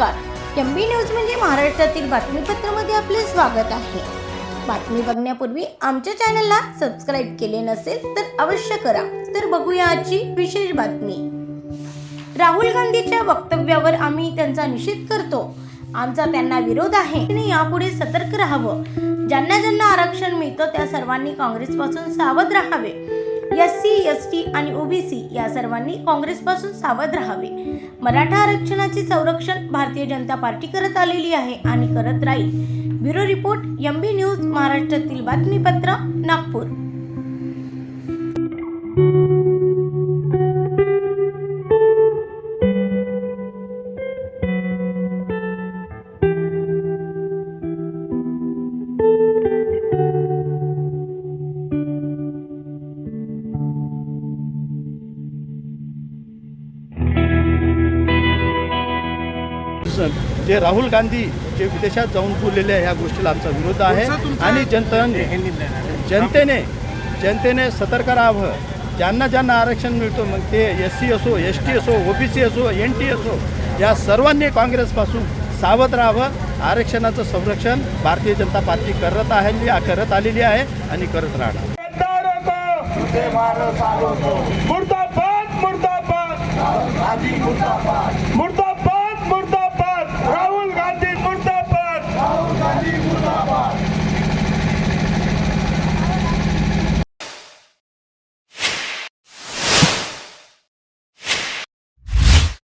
नमस्कार. M B news म्हणजे महाराष्ट्रातील बातमीपत्रामध्ये आपले स्वागत आहे. बातमी बघण्यापूर्वी आमच्या चॅनलला सबस्क्राईब केले नसेल तर अवश्य करा. तर बघूया आजची विशेष बातमी. राहुल गांधीच्या वक्तव्यावर आम्ही त्यांचा निषेध करतो. आमचा त्यांना विरोध आहे. आणि यापुढे सतर्क राहावं. ज्यांना ज्यांना आरक्षण मिळतं त्या सर्वांनी काँग्रेसपासून सावध राहावे. एस सी एस टी आणि ओबीसी या सर्वांनी काँग्रेसपासून सावध राहावे. मराठा आरक्षणाचे संरक्षण भारतीय जनता पार्टी करत आलेली आहे आणि करत राहील. Bureau report M B news महाराष्ट्रातील बातमीपत्र नागपूर. जे राहुल गांधी जे विदेशात जाऊन बोललेले आहे ह्या गोष्टीला आमचा विरोध आहे. आणि जनतेने जनतेने जनतेने सतर्क राहावं. ज्यांना ज्यांना आरक्षण मिळतो मग ते एस सी असो एस टी असो ओबीसी असो एन टी असो या सर्वांनी काँग्रेसपासून सावध राहावं. आरक्षणाचं संरक्षण भारतीय जनता पार्टी करत आहे करत आलेली आहे आणि करत राहणार. मुर्दाबाद मुर्दाबाद.